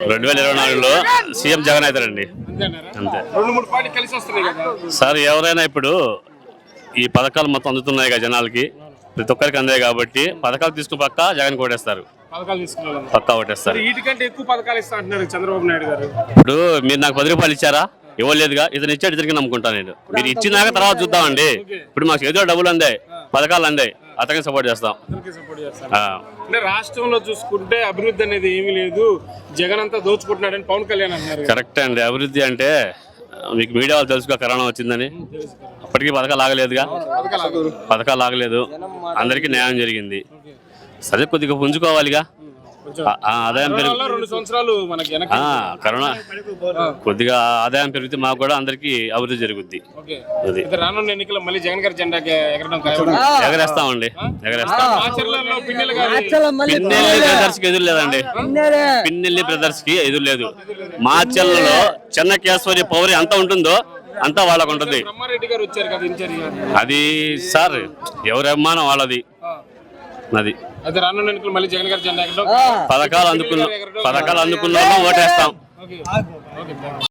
రెండు వేల ఇరవై నాలుగులో సీఎం జగన్ అవుతారండి? అంతే. సార్ ఎవరైనా ఇప్పుడు ఈ పథకాలు మొత్తం అందుతున్నాయి కదా జనాలకి. ప్రతి ఒక్కరికి అందాయి కాబట్టి పథకాలు తీసుకుని పక్క జగన్ కొట్టేస్తారు. పక్కా కొట్టేస్తారు. ఇప్పుడు మీరు నాకు పది రూపాయలు ఇచ్చారా? ఇవ్వలేదుగా. ఇతను ఇచ్చాడు ఇతనికి నమ్ముకుంటాను నేను. మీరు ఇచ్చినాక తర్వాత చూద్దామండి. ఇప్పుడు మాకు ఏదో డబ్బులు అందాయి పథకాలు అందాయి అతనికి సపోర్ట్ చేస్తాం. అందరికీ సపోర్ట్ చేస్తారు ఆ, అంటే రాష్ట్రంలో చూసుకుంటే అభివృద్ధి అనేది ఏమీ లేదు. జగన్ అంతా దోచుకుంటున్నాడని పవన్ కళ్యాణ్. కరెక్ట్ అండి. అభివృద్ధి అంటే మీకు మీడియా వాళ్ళు తెలుసుకో కరోనా వచ్చిందని. అప్పటికి పథకాలు ఆగలేదుగా? పథకాలు ఆగలేదు. అందరికీ న్యాయం జరిగింది. సరే కొద్దిగా పుంజుకోవాలిగా. ఆదాయం పెరుగు కరోనాలో రెండు సంవత్సరాలు మనకి వెనక్కి ఆ, కరోనా కొద్దిగా ఆదాయం పెరిగితే మాకు కూడా అందరికీ అభివృద్ధి జరుగుద్ది. ఓకే. అది. అయితే రానున్న ఎన్నికల్లో మళ్ళీ జగన్ గారి జెండాకి ఎగరడం ఖాయం. ఎగరేస్తామండి. పిన్నెల్లి బ్రదర్స్కి ఎదురు లేదండి. పిన్నెల్లి బ్రదర్స్కి ఎదురు లేదు. మా చెల్లలో చెన్నకేశ్వరి పౌరి అంత ఉంటుందో అంతా వాళ్ళకు ఉంటుంది. అది సార్ ఎవరి అభిమానం వాళ్ళది. అది అయితే రానున్న ఎన్నికలు మళ్ళీ జగన్ గారి జెండా ఎగరడం. పథకాలు అందుకున్న పథకాలు అందుకున్న ఓటేస్తాం. Okay okay.